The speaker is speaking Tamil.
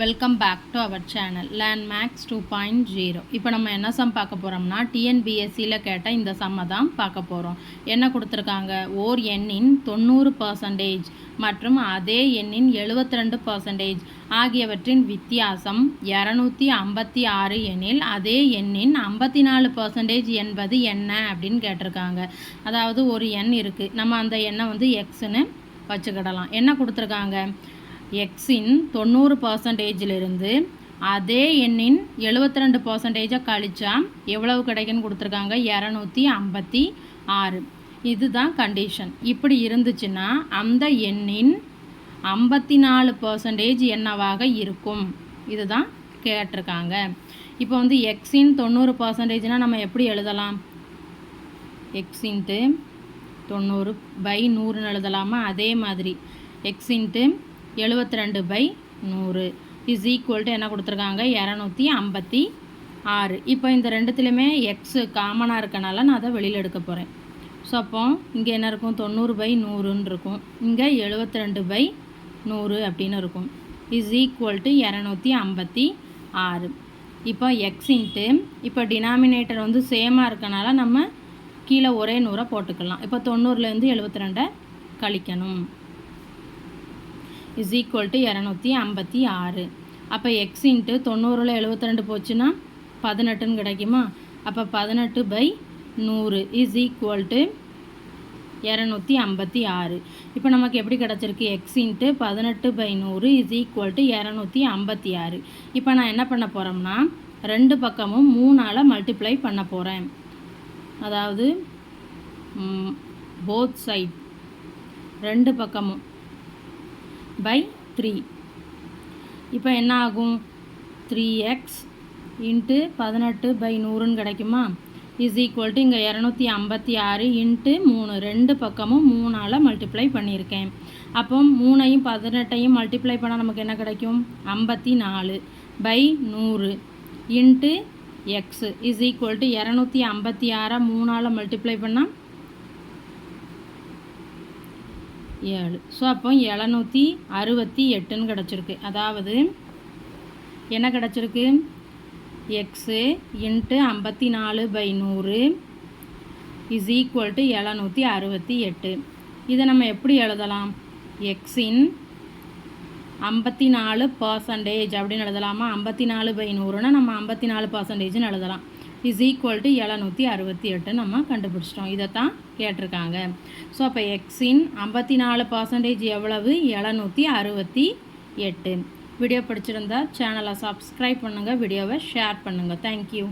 Welcome back to our channel land max two point zero இப்போ நம்ம என்ன சம் பார்க்க போகிறோம்னா டிஎன்பிஎஸ்சியில் கேட்டால் இந்த சம்மை தான் பார்க்க போகிறோம் என்ன கொடுத்துருக்காங்க? ஓர் எண்ணின் தொண்ணூறு பர்சன்டேஜ் மற்றும் அதே எண்ணின் 72% ரெண்டு பர்சன்டேஜ் ஆகியவற்றின் வித்தியாசம் இரநூத்தி ஐம்பத்தி ஆறு எனில் அதே எண்ணின் ஐம்பத்தி நாலு பர்சன்டேஜ் என்பது என்ன அப்படின்னு கேட்டிருக்காங்க. அதாவது ஒரு எண் இருக்குது நம்ம அந்த எண்ணை வந்து எக்ஸ்னு வச்சுக்கிடலாம். என்ன கொடுத்துருக்காங்க? எக்ஸின் தொண்ணூறு பர்சன்டேஜிலிருந்து அதே எண்ணின் 72% ரெண்டு பர்சன்டேஜாக கழிச்சா எவ்வளவு கிடைக்குன்னு கொடுத்துருக்காங்க? இரநூத்தி ஐம்பத்தி ஆறு. இதுதான் கண்டிஷன் இப்படி இருந்துச்சுன்னா அந்த எண்ணின் ஐம்பத்தி நாலு பர்சன்டேஜ் என்னவாக இருக்கும்? இதுதான் கேட்டிருக்காங்க. இப்போ வந்து எக்ஸின் தொண்ணூறு பர்சன்டேஜ்னால் நம்ம எப்படி எழுதலாம்? எக்ஸ் இன்ட்டு தொண்ணூறு பை நூறுன்னு எழுதலாமா? அதே மாதிரி. எக்ஸ் இன்ட்டு எழுபத்தி ரெண்டு பை நூறு. இஸ் ஈக்குவல் டு என்ன கொடுத்துருக்காங்க? இரநூத்தி ஐம்பத்தி ஆறு. இப்போ இந்த ரெண்டுத்துலேயுமே எக்ஸு காமனாக இருக்கனால நான் அதை வெளியில் எடுக்க போகிறேன் ஸோ அப்போ இங்கே என்ன இருக்கும்? தொண்ணூறு பை நூறுன்னு இருக்கும். இங்கே எழுபத்தி ரெண்டு பை நூறு அப்படின்னு இருக்கும். இஸ் ஈக்குவல் டு இரநூத்தி ஐம்பத்தி ஆறு. இப்போ எக்ஸ் இன்ட்டு இப்போ டினாமினேட்டர் வந்து சேமாக இருக்கனால நம்ம கீழே ஒரே நூறை போட்டுக்கலாம். இப்போ தொண்ணூறுலேருந்து எழுபத்தி ரெண்டை கழிக்கணும். இஸ் ஈக்குவல் டு இரநூத்தி ஐம்பத்தி ஆறு. அப்போ எக்ஸ் இன்ட்டு தொண்ணூறில் எழுபத்தி ரெண்டு போச்சுன்னா பதினெட்டுன்னு கிடைக்குமா? அப்போ பதினெட்டு பை நூறு இஸ் ஈக்குவல் டு இரநூத்தி ஐம்பத்தி ஆறு. இப்போ நமக்கு எப்படி கிடச்சிருக்கு? எக்ஸ் இன்ட்டு பதினெட்டு பை நூறு இஸ் ஈக்குவல் டு இரநூத்தி ஐம்பத்தி ஆறு. இப்போ நான் என்ன பண்ண போகிறோம்னா ரெண்டு பக்கமும் மூணால் மல்டிப்ளை பண்ண போகிறேன் அதாவது போத் சைட் ரெண்டு பக்கமும் பை த்ரீ இப்போ என்ன ஆகும் த்ரீ எக்ஸ் இன்ட்டு பதினெட்டு பை நூறுன்னு கிடைக்குமா? இஸ் ஈக்குவல் டு இங்கே இரநூத்தி ஐம்பத்தி ஆறு இன்ட்டு மூணு. ரெண்டு பக்கமும் மூணால் மல்டிப்ளை பண்ணியிருக்கேன். அப்போ மூணையும் பதினெட்டையும் மல்டிப்ளை பண்ணால் நமக்கு என்ன கிடைக்கும்? ஐம்பத்தி நாலு பை நூறு into x is equal to இரநூத்தி ஐம்பத்தி ஆறை மூணால் மல்டிப்ளை பண்ணால் ஏழு. ஸோ அப்போ எழுநூற்றி அறுபத்தி எட்டுன்னு கிடச்சிருக்கு. அதாவது என்ன கிடச்சிருக்கு? எக்ஸு இன்ட்டு ஐம்பத்தி நாலு பை நூறு இஸ் ஈக்குவல் டு எழுநூற்றி அறுபத்தி எட்டு. இதை நம்ம எப்படி எழுதலாம்? எக்ஸின் ஐம்பத்தி நாலு பர்சன்டேஜ் அப்படின்னு எழுதலாமா? ஐம்பத்தி நாலு பை நூறுனா நம்ம ஐம்பத்தி நாலு பர்சன்டேஜ்னு எழுதலாம். இஸ் ஈக்குவல் டு எழுநூற்றி அறுபத்தி எட்டு நம்ம கண்டுபிடிச்சிட்டோம். இதைத்தான் கேட்டிருக்காங்க. ஸோ அப்போ எக்ஸின் ஐம்பத்தி நாலு பர்சன்டேஜ் எவ்வளவு? எழுநூற்றி அறுபத்தி எட்டு. வீடியோ பிடிச்சிருந்தா சேனலை சப்ஸ்கிரைப் பண்ணுங்கள் வீடியோவை ஷேர் பண்ணுங்கள் தேங்க்யூ